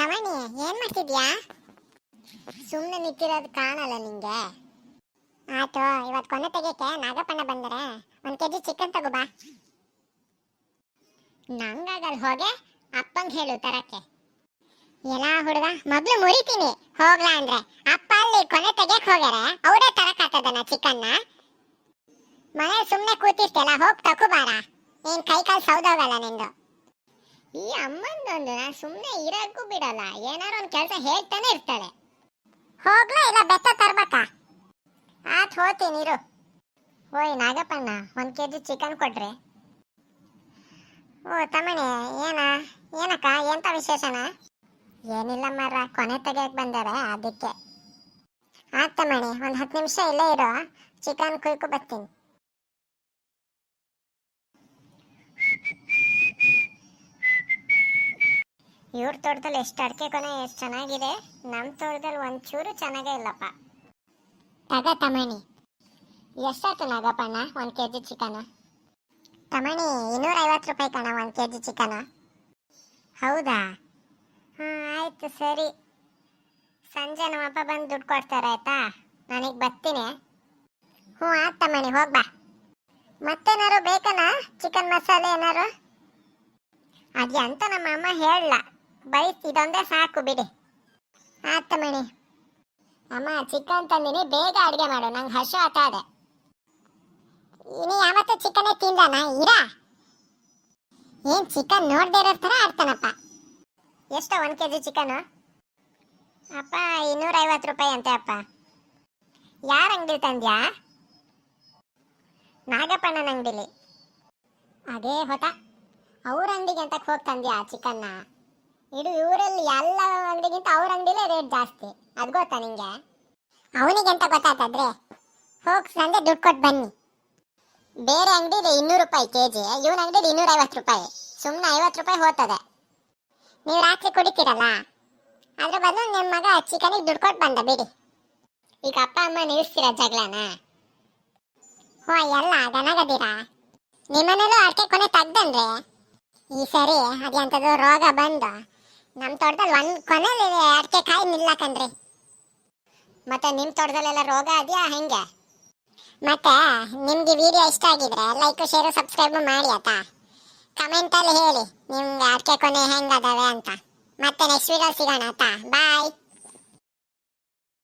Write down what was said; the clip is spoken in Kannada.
ತಮಣಿ ಏನ್ ಮಾಡ್ತಿದ್ಯಾ? ಸುಮ್ಮನೆ ನಿಂತಿರೋದು ಕಾಣಲ್ಲ ನಿಂಗೆ. ಆಯ್ತು ಇವತ್ತು ಕೊನೆ ತೆಗಿಯಕ್ಕೆ ನಾಗಪ್ಪಣ್ಣ ಬಂದರೆ. ಒಂದು ಕೆಜಿ ಚಿಕನ್ ತಗೋ ಬಾ. ನಂಗಾಗಲ್ ಹೋಗೆ, ಅಪ್ಪಂಗೆ ಹೇಳು ತರಕ್ಕೆ ಎಲ್ಲ ಹುಡುಗ, ಮೊದ್ಲು ಮುರಿತೀನಿ, ಹೋಗ್ಲಾ ಅಂದ್ರೆ. ಅಪ್ಪ ಅಲ್ಲಿ ಕೊನೆ ತೆಗಿಯಕ್ ಹೋಗ್ಯಾರ, ಅವರೇ ಚಿಕನ್ ಚಿಕನ್ನ ಮನೆ ಸುಮ್ಮನೆ ಕೂತಿರ್ತಿಯಲ್ಲ, ಹೋಗಿ ತಕೋಬಾರ ಏನ್ ಕೈ ಕಾಲು ಸೌದೋಗಲ್ಲ ನಿಂದು. ಈ ಅಮ್ಮಂದೊಂದು ಸುಮ್ಮನೆ ಇರಕ್ಕೂ ಬಿಡಲ್ಲ. ಏನಾರು ಒಂದು ಕೆಲಸ ಹೇಳ್ತಾನೆ ಇರ್ತಾಳೆ. ಹೋಗ್ಲಾ ಇಲ್ಲ ಬೆತ್ತ ತರ್ಬೇಕಾ? ಆತ್ ಹೋತೀನಿ ಇರು. ಓಯ್ ನಾಗಪ್ಪಣ್ಣ, ಒಂದು ಕೆ ಜಿ ಚಿಕನ್ ಕೊಟ್ರೆ. ಓ ತಮ್ಮಣಿ, ಏನ, ಏನಕ್ಕ, ಎಂತ ವಿಶೇಷನ? ಏನಿಲ್ಲ ಮರ ಕೊನೆ ತೆಗಿಯಕ್ ಬಂದಾರೆ ಅದಕ್ಕೆ. ಆತ್ ತಮ್ಮಣಿ, ಒಂದು ಹತ್ತು ನಿಮಿಷ ಇಲ್ಲೇ ಇರೋ ಚಿಕನ್ ಕುಯ್ಕೊ ಬರ್ತೀನಿ. ಇವ್ರ ತೋಟದಲ್ಲಿ ಎಷ್ಟು ಅಡಿಕೆ ಕೊನೆ ಎಷ್ಟು ಚೆನ್ನಾಗಿದೆ? ನಮ್ಮ ತೋಟದಲ್ಲಿ ಒಂಚೂರು ಚೆನ್ನಾಗೇ ಇಲ್ಲಪ್ಪ. ತಗ ತಮಣಿ ಎಷ್ಟಾಯ್ತು ನಾಗಪ್ಪಣ್ಣ ಒಂದು ಕೆ ಜಿ ಚಿಕನ್? ತಮಣಿ ಇನ್ನೂರ ಐವತ್ತು ರೂಪಾಯಿ ಕಣ ಒಂದು ಕೆ ಜಿ ಚಿಕನ್. ಹೌದಾ? ಹಾಂ ಆಯ್ತು ಸರಿ. ಸಂಜೆ ನಮ್ಮಪ್ಪ ಬಂದು ದುಡ್ಡು ಕೊಡ್ತಾರೆ ಆಯ್ತಾ? ನನಗೆ ಬರ್ತೀನಿ. ಹ್ಞೂ ಆಯ್ತು ತಮಣಿ ಹೋಗ್ಬಾ ಮತ್ತೇನಾರು ಬೇಕನ? ಚಿಕನ್ ಮಸಾಲೆ ಏನಾರು ಅದು ಅಂತ ನಮ್ಮ ಅಮ್ಮ ಹೇಳಲ್ಲ. ಬರೀ ಇದೊಂದೇ ಸಾಕು, ಬಿಡಿ. ಆತ ಮಣಿ. ಅಮ್ಮ, ಚಿಕನ್ ತಂದಿನಿ, ಬೇಗ ಅಡುಗೆ ಮಾಡು, ನಂಗೆ ಹಸು ಆತಾದೆ ನೀ ಯಾವತ್ತೂ ಚಿಕನೇ ತಿಂದಾನ? ಇರ? ಏನ್ ಚಿಕನ್ ನೋಡ್ದೇ ಇರೋ ಥರ ಆಡ್ತಾನಪ್ಪ. ಎಷ್ಟು ಒನ್ ಕೆ ಜಿ ಚಿಕನು? ಅಪ್ಪ ಇನ್ನೂರ ಐವತ್ತು ರೂಪಾಯಿ ಅಂತೆ, ಅಪ್ಪ. ಯಾರ ಅಂಗಡಿ ತಂದ್ಯಾ? ನಾಗಪ್ಪಣ್ಣನ ಅಂಗಡಿಲಿ ಅದೇ ಹೊತ. ಅವ್ರ ಅಂಗಡಿಗೆ ಅಂತ ಹೋಗಿ ತಂದ್ಯಾ ಚಿಕನ್ನ? ಇಡು ಇವರಲ್ಲಿ ಎಲ್ಲ ಅಂಗಡಿಗಿಂತ ಅವ್ರ ಅಂಗಡಿಲೇ ರೇಟ್ ಜಾಸ್ತಿ. ಅದು ಗೊತ್ತಾ ನಿಂಗೆ? ಅವನಿಗೆ ಅಂತ ಗೊತ್ತಾತಂದ್ರೆ, ಹೋಗಿ ಸಂಜೆ ದುಡ್ಡು ಕೊಟ್ಟು ಬನ್ನಿ. ಬೇರೆ ಅಂಗಡಿಲಿ ಇನ್ನೂರು ರೂಪಾಯಿ ಕೆ ಜಿ ಇವನ ಅಂಗಡಿಲಿ ಇನ್ನೂರ ಐವತ್ತು ರೂಪಾಯಿ. ಸುಮ್ಮನೆ ಐವತ್ತು ರೂಪಾಯಿ ಹೋಗ್ತದೆ ನೀವು ರಾತ್ರಿ ಕುಡಿತೀರಲ್ಲ? ಅದ್ರ ಬದಲು ನಿಮ್ಮ ಮಗ ಚಿಕನಿಗೆ ದುಡ್ಡು ಕೊಟ್ಟು ಬಂದ, ಬಿಡಿ. ಈಗ ಅಪ್ಪ, ಅಮ್ಮ ನಿಲ್ಲಿಸ್ತೀರ ಜಗಳನ? ಹೋ, ಎಲ್ಲ ದನಗದಿರಾ ನಿಮ್ಮನೇಲೂ ಅಡಿಕೆ ಕೊನೆ ತೆಗ್ದಂದ್ರೆ? ಈ ಸರಿ ಅದೆಂಥದ್ದು ರೋಗ ಬಂದು ನಮ್ಮ ತೋಟದಲ್ಲಿ ಒಂದು ಕೊನೆಯಲ್ಲಿ ಅಡಿಕೆ ಕಾಯಿ ನಿಲ್ಲಕಂದ್ರಿ. ಮತ್ತೆ ನಿಮ್ಮ ತೋಟದಲ್ಲೆಲ್ಲ ರೋಗ ಅದೆಯಾ ಹೆಂಗೆ? ಮತ್ತೆ ನಿಮಗೆ ವಿಡಿಯೋ ಇಷ್ಟ ಆಗಿದ್ರೆ ಲೈಕ್ ಶೇರು ಸಬ್ಸ್ಕ್ರೈಬ್ ಮಾಡಿ ಆಯ್ತಾ? ಕಮೆಂಟಲ್ಲಿ ಹೇಳಿ ನಿಮ್ಗೆ ಅಡಿಕೆ ಕೊನೆ ಹೆಂಗದಾವೆ ಅಂತ. ಮತ್ತೆ ನೆಕ್ಸ್ಟ್ ವಿಡಿಯೋ ಸಿಗೋಣ ಆಯ್ತಾ? ಬಾಯ್